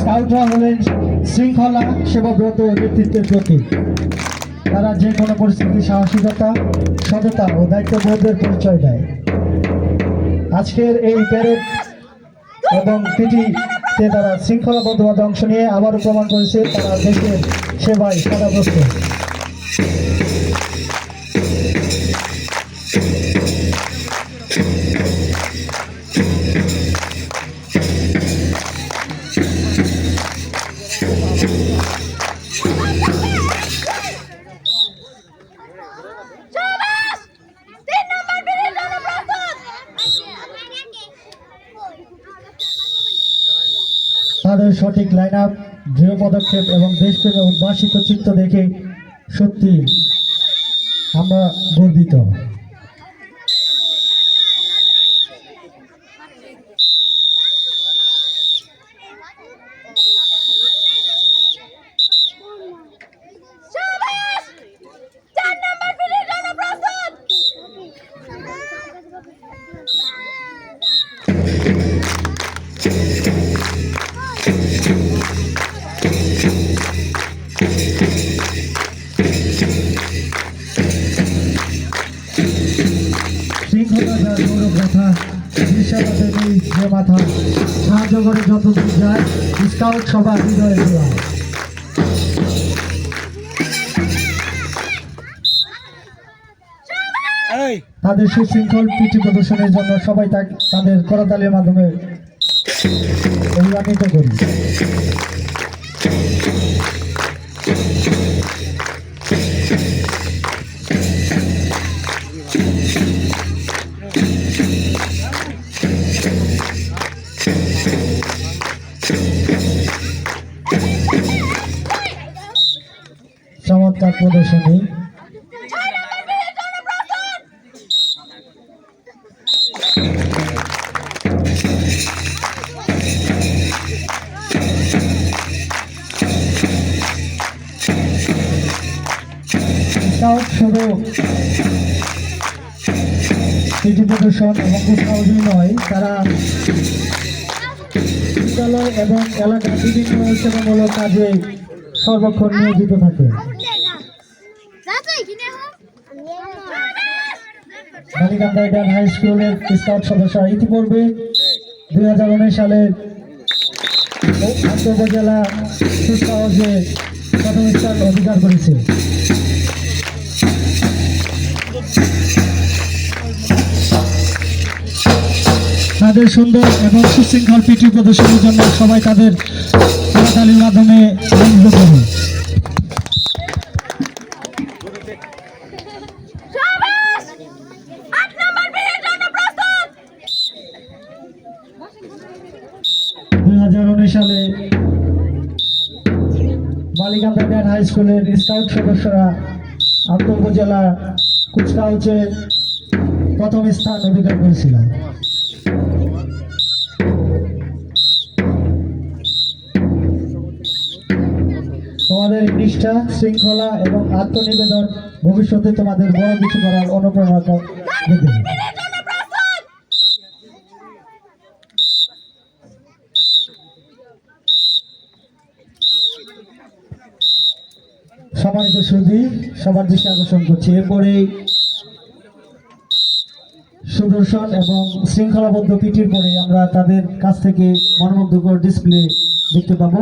স্কাউটরা হলেন শৃঙ্খলা সেবাব্রত নেতৃত্বের তারা যে কোনো পরিস্থিতি, সাহসিকতা, সততা ও দায়িত্ববোধের পরিচয় দেয়। আজকের এই প্যারেড এবং পিটিতে তারা শৃঙ্খলাবদ্ধভাবে অংশ নিয়ে আবারও প্রমাণ করেছে, তারা দেশের সেবায় সদাগ্রস্ত তাদের সঠিক লাইন আপ দৃঢ় পদক্ষেপ এবং দেশপ্রেমে উদ্ভাসিত চিত্ত দেখে সত্যি আমরা গর্বিত। সাহায্য করে যত যায় সবার হৃদয়ে দেওয়া তাদের সুশৃঙ্খল পিটি প্রদর্শনের জন্য সবাই তাদের করতালির মাধ্যমে অভিমানিত করি। চমৎকার প্রদর্শনী এবং উৎসাহী নয়, তারা বিদ্যালয় এবং এলাকার বিভিন্ন সেবামূলক কাজে সর্বক্ষণ নিয়োজিত থাকে। বালিকান্দা ইডান হাই স্কুলের স্কাউট সদস্যরা ইতিপূর্বে দুই হাজার উনিশ সালের সুসহজে প্রথম স্থান অধিকার করেছে। তাদের সুন্দর এবং সুশৃঙ্খল পিটি প্রদর্শনের জন্য সবাই তাদের মাধ্যমে আনন্দ সালে বালিকান্দা ড্যান হাই স্কুলের স্কাউট সদস্যরা আন্ত উপজেলা কুচকাউচে প্রথম স্থান অধিকার করেছিল। তোমাদের নিষ্ঠা, শৃঙ্খলা এবং আত্মনিবেদন ভবিষ্যতে তোমাদের বড় কিছু করার অনুপ্রেরণা দেবে সম্মানিত শুধু সবার দৃষ্টি আকর্ষণ করছি। এরপরে সুদর্শন এবং শৃঙ্খলাবদ্ধ পিটির পরে আমরা তাদের কাছ থেকে মনোমুগ্ধকর ডিসপ্লে দেখতে পাবো।